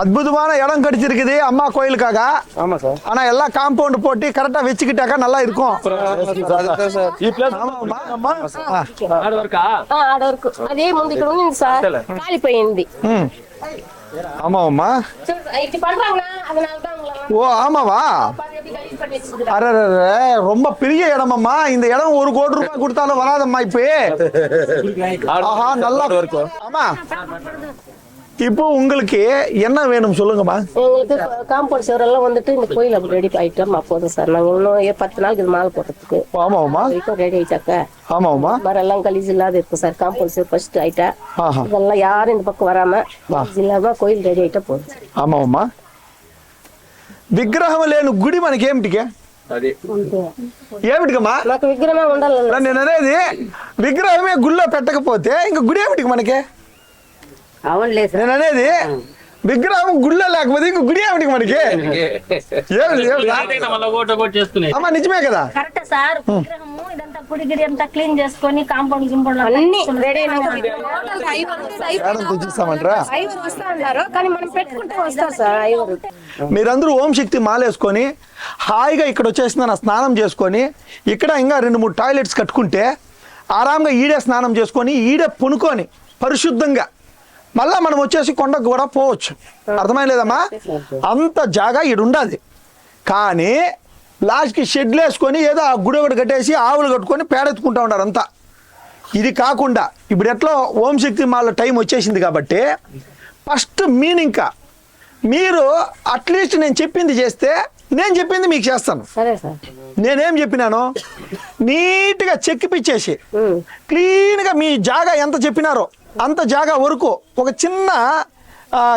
அற்புதமான இடம் கிடைச்சிருக்குது. அம்மா கோயிலுக்காக. ஆமா சார். ஆனா எல்லாம் காம்பவுண்ட் போட்டு கரெக்டா வச்சுக்கிட்டாக்கா நல்லா இருக்கும். అదే ముందుకు సార్ కాలిపోయింది ஆமாவாம்மா ரொம்ப பெரிய இடமம்மா. இந்த இடம் ஒரு கோடி ரூபாய் கொடுத்தாலும் வராதம்மா இப்போ நல்லா. இருக்கும் ஆமா. இப்போ உங்களுக்கு என்ன வேணும் சொல்லுங்கம்மா எங்களுக்கு காம்பவுண்ட் சுவரெல்லாம் வந்துட்டு இந்த கோயில் அப்படி ரெடி ஆயிட்டோம் போதும் சார் நாங்க இன்னும் ஏ- பத்து நாளுக்கு இது மாலை போடுறதுக்கு ஆமாம்மா வரைக்கும் ரெடி ஆயிட்டாக்க ஆமாம்மா மரம் எல்லாம் கலீஜ் இல்லாத இருக்கும் சார் காம்பவுண்ட் சுவர் ஃபர்ஸ்ட் ஆயிட்டா ஆஹா இதெல்லாம் யாரும் இந்த பக்கம் வராம கலீஜ் இல்லாம கோயில் ரெடி ஆயிட்டா போதும் சார் ఆమావమ్మా విగ్రహం లేని గుడి మనకి ఏమిటికే అది ఏమిటికమ్మా నాకు విగ్రహమే ఉండాలి నేను అనేది విగ్రహమే గుళ్ళో పెట్టకపోతే ఇంక గుడి ఏమిటికి మనకి నేను అనేది విగ్రహం గుళ్ళో లేకపోతే ఇంక గుడి ఏమిటికి మనకి? అమ్మా నిజమే కదా? కరెక్ట్ సార్ విగ్రహము ఇదంతా పుడి గిడి అంతా క్లీన్ చేసుకొని కాంపౌండ్ గింపౌండ్ అన్ని రెడీ ఏడం తెచ్చిస్తామంటారా ఐవరు వస్తా అన్నారు కానీ మనం పెట్టుకుంటే వస్తారు సార్ ఐవరు మీరందరూ ఓం శక్తి మాలేసుకొని హాయిగా ఇక్కడ వచ్చేసిన స్నానం చేసుకొని ఇక్కడ ఇంకా రెండు మూడు టాయిలెట్స్ కట్టుకుంటే ఆరాంగా ఈడే స్నానం చేసుకొని ఈడే పునుకొని పరిశుద్ధంగా మళ్ళా మనం వచ్చేసి కొండకు కూడా పోవచ్చు. అర్థమైలేదమ్మా అంత జాగా ఉండాలి కానీ లాస్ట్కి షెడ్లు వేసుకొని ఏదో ఆ గుడి ఒకటి కట్టేసి ఆవులు కట్టుకొని పేడెత్తుకుంటా ఉన్నారు అంతా. ఇది కాకుండా ఇప్పుడు ఎట్లా ఓం శక్తి మాల టైం వచ్చేసింది కాబట్టి ఫస్ట్ మీనింకా మీరు అట్లీస్ట్ నేను చెప్పింది చేస్తే నేను చెప్పింది మీకు చేస్తాను. నేనేం చెప్పినాను? నీట్గా చెక్కిపిచ్చేసి. క్లీన్గా మీ జాగా ఎంత చెప్పినారో అంత జాగా వరకు ఒక చిన్న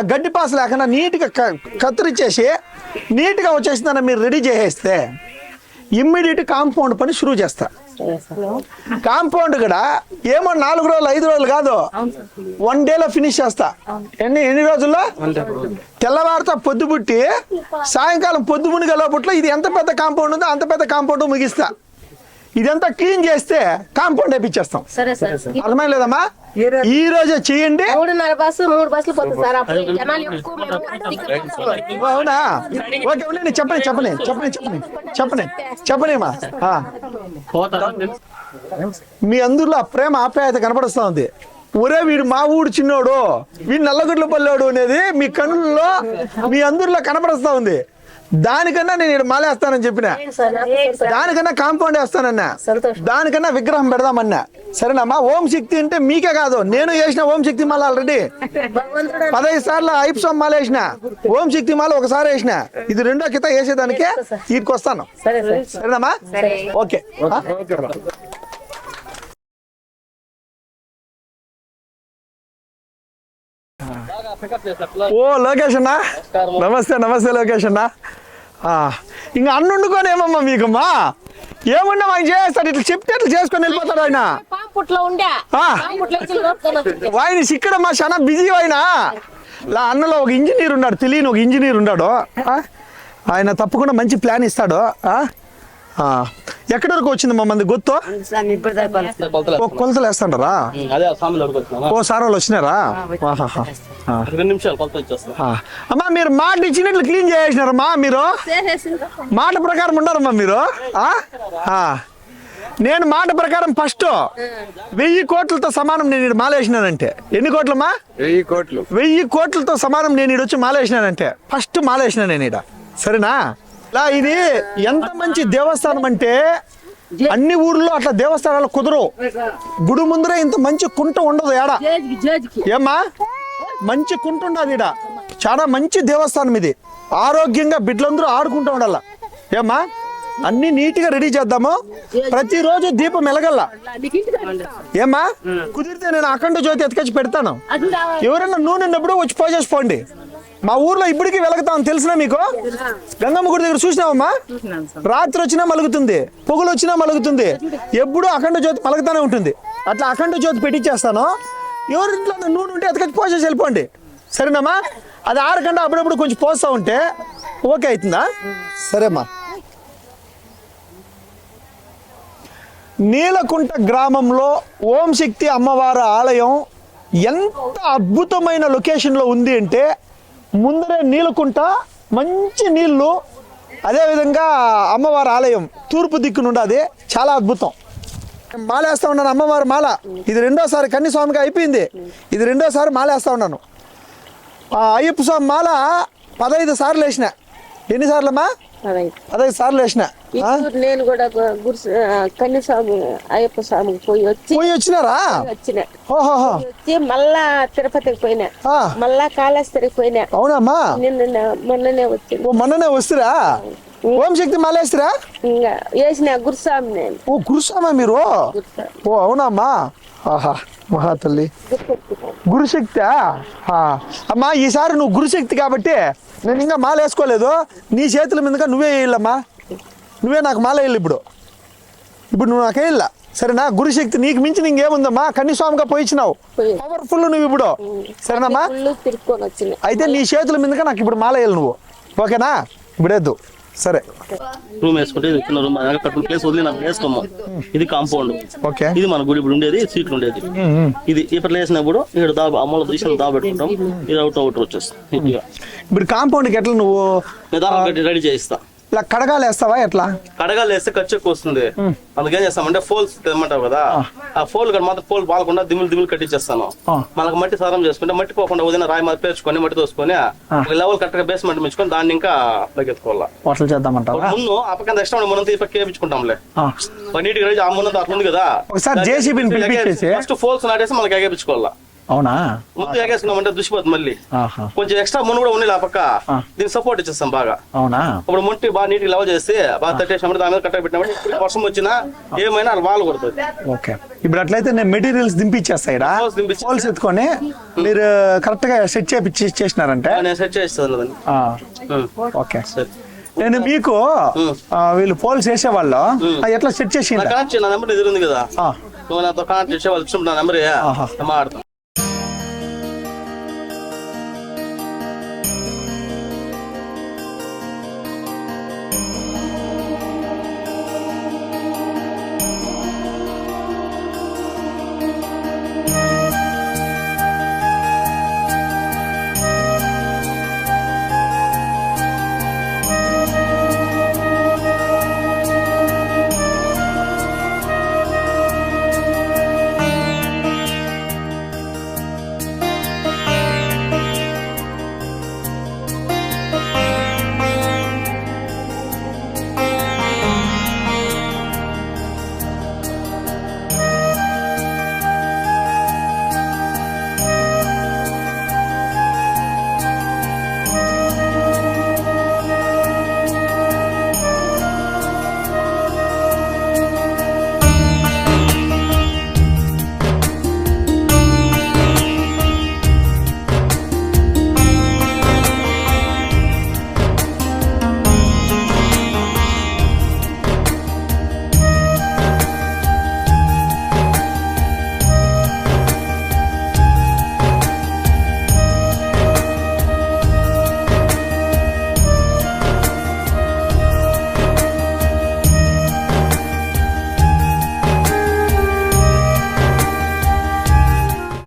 గడ్డి పాస్ లేకుండా నీట్గా క- కత్తిరించేసి నీట్గా వచ్చేసిందని మీరు రెడీ చేసేస్తే ఇమ్మీడియట్ కాంపౌండ్ పని షురూ చేస్తా. కాంపౌండ్ కూడా ఏమో నాలుగు రోజులు ఐదు రోజులు కాదు. వన్ డేలో ఫినిష్ చేస్తా. ఎన్ని ఎన్ని రోజుల్లో? తెల్లవారితో పొద్దు పుట్టి సాయంకాలం పొద్దు మునిగే లోపట్లో ఇది ఎంత పెద్ద కాంపౌండ్ ఉందో అంత పెద్ద కాంపౌండ్ ముగిస్తా. ఇదంతా క్లీన్ చేస్తే కాంపౌండ్ వేపించేస్తాం సరే సార్. అర్థమైంది లేదమ్మా? ఈ రోజే చేయండి. మూడున్నర బస్సు మూడు బస్సులు పోతుంది సార్. అప్పుడు జనాలు ఎక్కువ మేము దిక్కుపోతాము. అవునా? ఓకే ఉండండి చెప్పండి చెప్పండి చెప్పండి చెప్పండి చెప్పండి చెప్పండిమా మీ అందరిలో ప్రేమ ఆప్యాయత కనపడుస్తా ఉంది. ఒరే వీడు మా ఊడు చిన్నోడు వీడు నల్లగుడ్ల పల్లోడు అనేది మీ కళ్ళల్లో మీ అందరిలో కనపడుస్తా ఉంది. దానికన్నా నేను ఇక్కడ మాలేస్తానని చెప్పిన. దానికన్నా కాంపౌండ్ వేస్తానన్నా. దానికన్నా విగ్రహం పెడదామన్నా. సరేనమ్మా ఓం శక్తి అంటే మీకే కాదు. నేను చేసిన ఓం శక్తి మాల ఆల్రెడీ పదహైదు సార్లు ఐప్సం మాల వేసిన. ఓం శక్తి మాల ఒకసారి వేసిన. ఇది రెండో కిత వేసేదానికే సార్ సరేనమ్మా? ఓకే? ఓ లోకేష్ అన్నా. నమస్తే నమస్తే లోకేష్ అన్నా. ఇంకా అన్ను వండుకోనేమమ్మా మీకమ్మా? ఏమున్నా మాకు చేస్తాడు ఇట్లా చెప్తే ఇట్లా చేసుకొని వెళ్ళిపోతాడు ఆయన. ఆయన ఇక్కడమ్మా చాలా బిజీ ఆయన లా అన్నలో ఒక ఇంజనీర్ ఉన్నాడు తెలియని ఒక ఇంజనీర్ ఉన్నాడు? ఆయన తప్పకుండా మంచి ప్లాన్ ఇస్తాడు. ఎక్కడి వరకు వచ్చింది మమ్మల్ని గుర్తు? ఓ కొలతలు వచ్చినా ఓ సార్ వాళ్ళు వచ్చినారా. అమ్మా మీరు మాట ఇచ్చినట్లు క్లీన్ చేసినారమ్మా మీరు? మాట ప్రకారం ఉన్నారమ్మా మీరు. నేను మాట ప్రకారం ఫస్ట్ వెయ్యి కోట్లతో సమానం నేను ఇక్కడ మాలేసినానంటే. ఎన్ని కోట్లమ్మా? వెయ్యి కోట్లు. వెయ్యి కోట్లతో సమానం నేను ఈడ వచ్చి మాలేసినానంటే. ఫస్ట్ మాలేసిన నేను ఈడ. సరేనా? ఇది ఎంత మంచి దేవస్థానం అంటే అన్ని ఊర్లో అట్లా దేవస్థానాలు కుదరవు. గుడి ముందరే ఇంత మంచి కుంట ఉండదు ఏడా? ఏమ్మా? మంచి కుంట ఉండదు ఈడ. చాలా మంచి దేవస్థానం ఇది. ఆరోగ్యంగా బిడ్డలందరూ ఆడుకుంటూ ఉండాల. ఏమ్మా? అన్ని నీట్గా రెడీ చేద్దాము. ప్రతిరోజు దీపం వెలగల్లా. ఏమ్మా? కుదిరితే నేను అఖండ జ్యోతి ఎత్తుకొచ్చి పెడతాను. ఎవరైనా నూనె ఉన్నప్పుడు వచ్చి పోసేసి పోండి. మా ఊర్లో ఇప్పటికీ వెలగతాం తెలిసినా మీకు? గంగమ్మ గుడి దగ్గర చూసినావమ్మా? రాత్రి వచ్చినా మలుగుతుంది పొగులు వచ్చినా మలుగుతుంది ఎప్పుడు అఖండ జ్యోతి మలుగుతానే ఉంటుంది. అట్లా అఖండ జ్యోతి పెట్టించేస్తాను ఎవరింట్లో నూనె ఉంటే ఎత్తుకొచ్చి పోసేసి వెళ్ళిపోండి. సరేనమ్మా? అది ఆరకుండా అప్పుడప్పుడు కొంచెం పోస్తా ఉంటే ఓకే అవుతుందా? సరేమ్మా. నీలకుంట గ్రామంలో ఓం శక్తి అమ్మవారి ఆలయం ఎంత అద్భుతమైన లొకేషన్లో ఉంది అంటే ముందరే నీళ్ళకుంట మంచి నీళ్ళు అదేవిధంగా అమ్మవారి ఆలయం తూర్పు దిక్కునుండది చాలా అద్భుతం. మాలేస్తా ఉన్నాను అమ్మవారి మాల. ఇది రెండోసారి కన్ని అయిపోయింది. ఇది రెండోసారి మాలేస్తా ఉన్నాను. అయ్యప్ప స్వామి మాల పదహైదు సార్లు వేసిన. ఎన్నిసార్లు అమ్మా పదహైదు సార్లు వేసిన. నేను కూడా గురు కన్యస్వామి అయ్యప్ప స్వామికి పోయి వచ్చి పోయి వచ్చినారా? వచ్చిన. వచ్చి మళ్ళా తిరుపతికి పోయినా. మళ్ళా కాళేశ్వరికి పోయినా. అవునమ్మా. నిన్న మొన్ననే వచ్చింది. ఓ మొన్ననే వస్తురా? ఓం శక్తి మాల వేస్తురా ఇంకా వేసిన గురుస్వామి నేను. ఓ గురుస్వామా మీరు? ఓ అవునమ్మా. ఆహా. మహా తల్లి గుర్తెట్టుకో గురుశక్తి అమ్మా ఈసారి నువ్వు గురుశక్తి కాబట్టి నేను ఇంకా మాల వేసుకోలేదు. నీ చేతుల మీదుగా నువ్వే వేయాలమ్మా. నువ్వే నాకు మాల వేయాలి ఇప్పుడు. ఇప్పుడు నువ్వు నాకు వేయాల. సరేనా? గురుశక్తి నీకు మించి ఇంకేముందమ్మా కన్నిస్వామిగా పోయిచ్చినావు పోయి. పవర్ఫుల్ నువ్వు ఇప్పుడు. సరేనమ్మా? అయితే నీ చేతుల మీదుగా నాకు ఇప్పుడు మాల వేయాలి నువ్వు. ఓకేనా? ఇప్పుడు వేద్దు సరే. రూమ్ వేసుకుంటే ఇది చిన్న రూమ్ కట్టుకుని ప్లేస్ వదిలి నాకు వేసుకోము ఇది కాంపౌండ్. ఓకే. ఇది మన గుడి ఇప్పుడు ఉండేది సీట్లు ఉండేది. ఇది ఇప్పుడు వేసినప్పుడు ఇక్కడ దా అమ్మల దిశలు దాబెట్టుకుంటాం ఇది అవుట్ అవుట్ వచ్చేస్తుంది ఇదిగా ఇప్పుడు కాంపౌండ్కి ఎట్లా నువ్వు రెడీ చేయిస్తా. ఇలా కడగాలు వేస్తావా? ఎట్లా? కడగాలు వేస్తే ఖర్చు ఎక్కువ వస్తుంది. అందుకేం చేస్తామంటే ఫోల్స్ తెమ్మంటావు కదా? ఆ. ఫోల్ ఇక్కడ మాత్రం ఫోల్ బాగకుండా దిమ్ములు దిమ్ములు కట్టించేస్తాను. మనకు మట్టి సారం చేసుకుంటే మట్టి పోకుండా ఉదయం రాయి మాది పేర్చుకొని మట్టి తోసుకొని లెవెల్ కరెక్ట్గా బేస్మెంట్ మించుకొని దాన్ని ఇంకా పైకెత్తుకోవాలా. హోటల్ చేద్దామంటావా? ముందు ఆ పక్కన ఎక్స్ట్రా మనం వేయించుకుంటాంలే ఆ. నీటికి ఆ ముందు అట్లా ఉంది కదా? ఒకసారి. ఫస్ట్ ఫోల్స్ నాటేసి మనకి ఎగేపించుకోవాలా అవునా? ముందు ఎగేసుకున్నామంటే దుష్పోతుంది మళ్ళీ. కొంచెం ఎక్స్ట్రా మును కూడా ఉంది ఆ పక్క. ఆ. దీనికి సపోర్ట్ ఇచ్చేస్తాం బాగా. అవునా? ఇప్పుడు మొంటి బాగా నీటికి లెవెల్ చేసి బాగా తట్టేసినప్పుడు దాని మీద కట్ట పెట్టినప్పుడు వర్షం వచ్చినా ఏమైనా వాళ్ళు కొడుతుంది. ఓకే. ఇప్పుడు అట్లయితే నేను మెటీరియల్స్ దింపిచ్చేస్తే- పోల్స్ ఎత్తుకొని మీరు కరెక్ట్గా సెట్ చేపించి చేసినారంటే? నేను సెట్ చేస్తాను దాన్ని. ఓకే. సరే నేను మీకు వీళ్ళు పోల్స్ వేసేవాళ్ళు ఆ, ఎట్లా సెట్ చేసి కనెక్ట్ నా నెంబర్ ఎదురుంది కదా. నువ్వు నాతో కనెక్ట్ చేసే వాళ్ళు నెంబర్. మాట్లాడతాం.